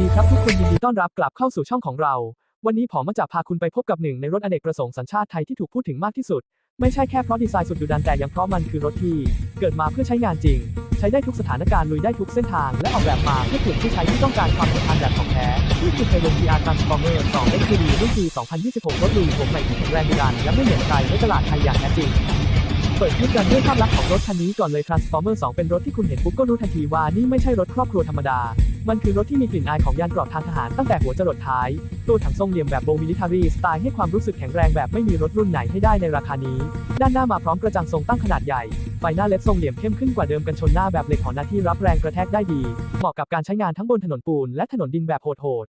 ดีครับทุกคนยินดีต้อนรับกลับเข้าสู่ช่องของเรา วันนี้ผมมาจะพาคุณไปพบกับหนึ่งในรถอเนกประสงค์สัญชาติไทยที่ถูกพูดถึงมากที่สุด ไม่ใช่แค่เพราะดีไซน์สุดดุดันแต่ยังเพราะมันคือรถที่ เกิดมาเพื่อใช้งานจริง ใช้ได้ทุกสถานการณ์ลุยได้ทุกเส้นทาง และออกแบบมาเพื่อกลุ่มผู้ใช้ที่ต้องการความทนทานแบบของแท้นี่คือไทยลง PR Transformer 2 XPD รุ่นปี 2026 รถลุยผมใหม่ที่แข็งแรงดุดันและไม่เหมือนใครในตลาดไทยอย่างแท้จริง เปิดคลิปกันด้วยภาพลักษณ์ของรถคันนี้ก่อนเลย Transformer 2 เป็นรถที่คุณเห็นปุ๊บก็รู้ทันทีว่านี่ไม่ใช่รถครอบครัวธรรมดา มันคือรถที่มีกลิ่นอายของยานเกราะทางทหารตั้งแต่หัวจรดท้าย ตัวถังทรงเหลี่ยมแบบโบมิลิทารีสไตล์ให้ความรู้สึกแข็งแรงแบบไม่มีรถรุ่นไหนให้ได้ในราคานี้ ด้านหน้ามาพร้อมกระจังทรงตั้งขนาดใหญ่ ไฟหน้าเล็บทรงเหลี่ยมเข้มขึ้นกว่าเดิมกันชนหน้าแบบเหล็กของหน้าที่รับแรงกระแทกได้ดี เหมาะกับการใช้งานทั้งบนถนนปูนและถนนดินแบบโหด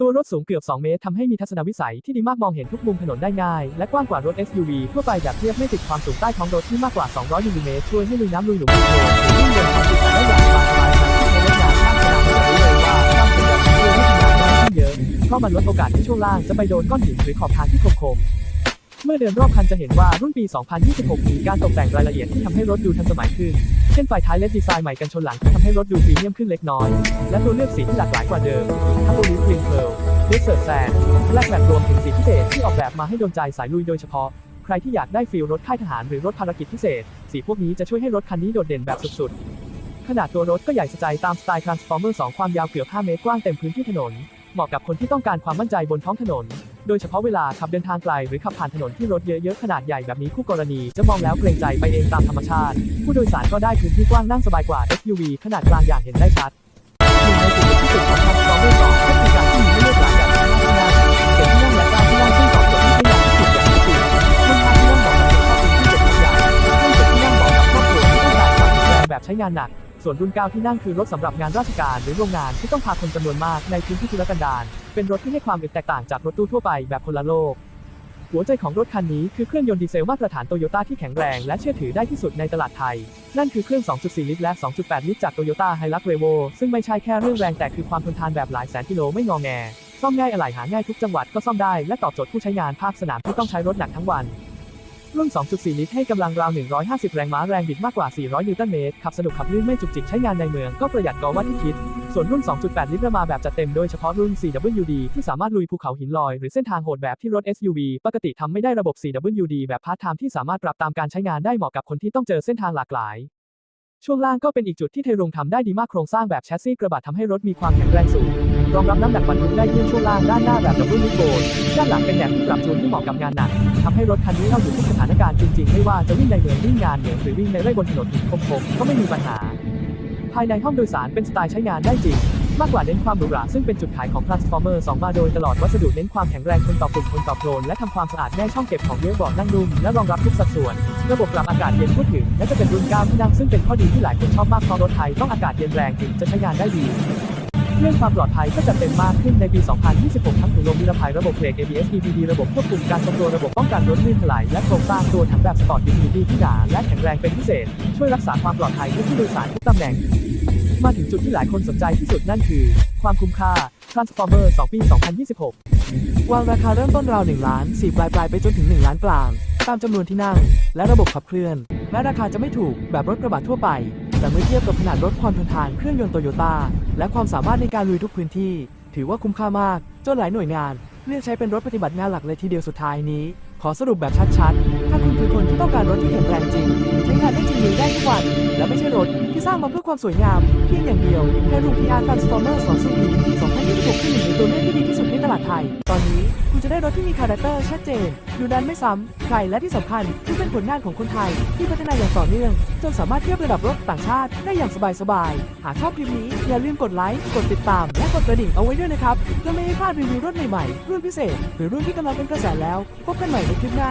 ตัวรถสูงเกือบ 2 เมตรทำให้มีทัศนวิสัยที่ดีมากมองเห็นทุกมุมถนนได้ง่าย และกว้างกว่ารถ SUV ทั่วไปแบบเทียบไม่ติดความสูงใต้ท้องรถที่มากกว่า 200มิลลิเมตรช่วยให้ลุยน้ำลุยหลุมลุยโคลนหรือวิ่งบนทางดินได้อย่างสบายใครที่ใช้รถยานข้ามสนามจะรู้เลยว่าข้ามเป็นแบบนี้วยให้ทำงานได้เยอะเพราะมันลดโอกาสที่ช่วงล่างจะไปโดนก้อนหินหรือขอบทางที่คมๆ เมื่อเดินรอบคันจะเห็นว่ารุ่นปี 2026 มีการตกแต่งรายละเอียดที่ทำให้รถดูทันสมัยขึ้น เช่นไฟท้ายเลดดีไซน์ใหม่กันชนหลังที่ทำให้รถดูพรีเมียมขึ้นเล็กน้อย และตัวเลือกสีที่หลากหลายกว่าเดิม ทั้งโอลิฟกรีนเพร์ลเดสเซอร์แซนแลกแบบรวมถึงสีพิเศษที่ออกแบบมาให้โดนใจสายลุยโดยเฉพาะ ใครที่อยากได้ฟีลรถค่ายทหารหรือรถภารกิจพิเศษ สีพวกนี้จะช่วยให้รถคันนี้โดดเด่นแบบสุดๆ ขนาดตัวรถก็ใหญ่สะใจตามสไตล์ Transformer 2 ความยาวเกือบ 5 เมตรกว้างเต็มพื้นที่ถนน เหมาะกับคนที่ต้องการความมั่นใจบนท้องถนน โดยเฉพาะเวลาขับเดินทางไกลหรือขับผ่านถนนที่รถเยอะๆขนาดใหญ่แบบนี้คู่กรณีจะมองแล้วเกรงใจไปเองตามธรรมชาติ ผู้โดยสารก็ได้พื้นที่กว้างนั่งสบายกว่า SUV ขนาดกลางอย่างเห็นได้ชัดหนึ่งในจุดที่สุดของ Transformer 2ก็คือการที่มีให้เลือกหลายแบบที่นั่งที่นั่งเจ็ดที่นั่งและเก้าที่นั่งซึ่งตอบโจทย์ที่ใช้งานที่สุดอย่างแท้จริงรุ่นห้าที่นั่งเหมาะกับคนชอบพื้นที่เจ็ดขนาดใหญ่รุ่นเจ็ดที่นั่งเหมาะกับครอบครัวที่ต้องการความแข็งแรงแบบใช้งานหนัก ส่วนรุ่น 9 ที่นั่งคือรถสำหรับงานราชการหรือโรงงานที่ต้องพาคนจำนวนมากในพื้นที่ทุรกันดาร เป็นรถที่ให้ความอึดแตกต่างจากรถตู้ทั่วไปแบบคนละโลก หัวใจของรถคันนี้คือเครื่องยนต์ดีเซลมาตรฐานโตโยต้าที่แข็งแรงและเชื่อถือได้ที่สุดในตลาดไทย นั่นคือเครื่อง 2.4 ลิตรและ 2.8 ลิตรจากโตโยต้าไฮลักเรโวซึ่งไม่ใช่แค่เรื่องแรงแต่คือความทนทานแบบหลายแสนกิโลไม่งอแงซ่อมง่ายอะไหล่หาง่ายทุกจังหวัดก็ซ่อมได้และตอบโจทย์ผู้ใช้งานภาคสนามที่ต้องใช้รถหนักทั้งวัน รุ่น 2.4 ลิตรให้กำลังราว 150 แรงม้าแรงบิดมากกว่า 400 นิวตันเมตร ขับสนุกขับลื่นไม่จุกจิกใช้งานในเมืองก็ประหยัดกว่าที่คิด ส่วนรุ่น 2.8 ลิตรมาแบบจัดเต็มโดยเฉพาะรุ่น 4WD ที่สามารถลุยภูเขาหินลอย หรือเส้นทางโหดแบบที่รถ SUV ปกติทำไม่ได้ระบบ 4WD แบบพาร์ทไทม์ที่สามารถปรับตามการใช้งานได้เหมาะกับคนที่ต้องเจอเส้นทางหลากหลาย ช่วงล่างก็เป็นอีกจุดที่เทรงทำได้ดีมากโครงสร้างแบบแชสซีกระบะทำให้รถมีความแข็งแรงสูง รองรับน้ำหนักบรรทุกได้เยี่ยมช่วงล่างด้านหน้าแบบดับเบิลลิโบนด้านหลังเป็นแหนบที่ปรับจูนที่เหมาะกับงานหนักทำให้รถคันนี้เข้าอยู่ทุกสถานการณ์จริงๆ ไม่ว่าจะวิ่งในเมืองวิ่งงานเหนือหรือวิ่งในไร่บนถนนหินคมๆก็ไม่มีปัญหา ภายในห้องโดยสารเป็นสไตล์ใช้งานได้จริงมากกว่าเน้นความหรูหราซึ่งเป็นจุดขายของ Transformer 2 มาโดยตลอดวัสดุเน้นความแข็งแรงทนต่อฝุ่นทนต่อโคลนและทำความสะอาดแน่ช่องเก็บของเยอะเบาะนั่งนุ่มและรองรับทุกสัดส่วน ระบบปรับอากาศเย็นทั่วถึงและจะเป็นรุ่น9ที่นั่งซึ่งเป็นข้อดีที่หลายคนชอบมากเพราะรถไทยต้องอากาศเย็นแรงถึงจะใช้งานได้ดี เรื่องความปลอดภัยก็จะเต็มมากขึ้นในปี 2026 ทั้งถุงลมนิรภัยระบบเบรก ABS EBD ระบบควบคุมการทรงตัวระบบป้องกันรถลื่นถลายและโครงสร้างตัวถังแบบสปอร์ตยูทิลิตี้ที่หนาและแข็งแรงเป็นพิเศษ ช่วยรักษาความปลอดภัยให้ผู้โดยสารทุกตำแหน่ง มาถึงจุดที่หลายคนสนใจที่สุดนั่นคือ ความคุ้มค่า Transformer 2 ปี 2026 วางราคาเริ่มต้นราว 1 ล้าน 4 ปลายปลายไปจนถึง 1 ล้านกลาง ตามจำนวนที่นั่ง และระบบขับเคลื่อน แม้ราคาจะไม่ถูกแบบรถกระบะทั่วไป แต่เมื่อเทียบกับขนาดรถความทนทานเครื่องยนต์โตโยต้าและความสามารถในการลุยทุกพื้นที่ ถือว่าคุ้มค่ามากจนหลายหน่วยงาน เลือกใช้เป็นรถปฏิบัติงานหลักเลยทีเดียวสุดท้ายนี้ ขอสรุปแบบชัดๆ ถ้าคุณคือคนที่ต้องการรถที่แข็งแรงจริง ใช้งานได้จริงๆได้ทุกวัน และไม่ใช่รถที่สร้างมาเพื่อความสวยงาม เพียงอย่างเดียวแค่รูป PR Transformer 2 c 2026คือหนึ่งในตัวเลือกที่ดีที่สุดในตลาดไทย ตอนนี้คุณจะได้รถที่มีคาแรคเตอร์ชัดเจน ดูดันไม่ซ้ำ ใครและที่สำคัญคือเป็นผลงานของคนไทย ที่พัฒนาอย่างต่อเนื่อง จนสามารถเทียบระดับรถต่างชาติได้อย่างสบายๆ หากชอบคลิปนี้อย่าลืมกดไลค์ กดติดตาม และกดกระดิ่งเอาไว้ด้วยนะครับเพื่อไม่ให้พลาดรีวิวรถใหม่ๆ รุ่นพิเศษ หรือรุ่นที่กำลังเป็นกระแสแล้ว พบกันใหม่ในคลิปหน้า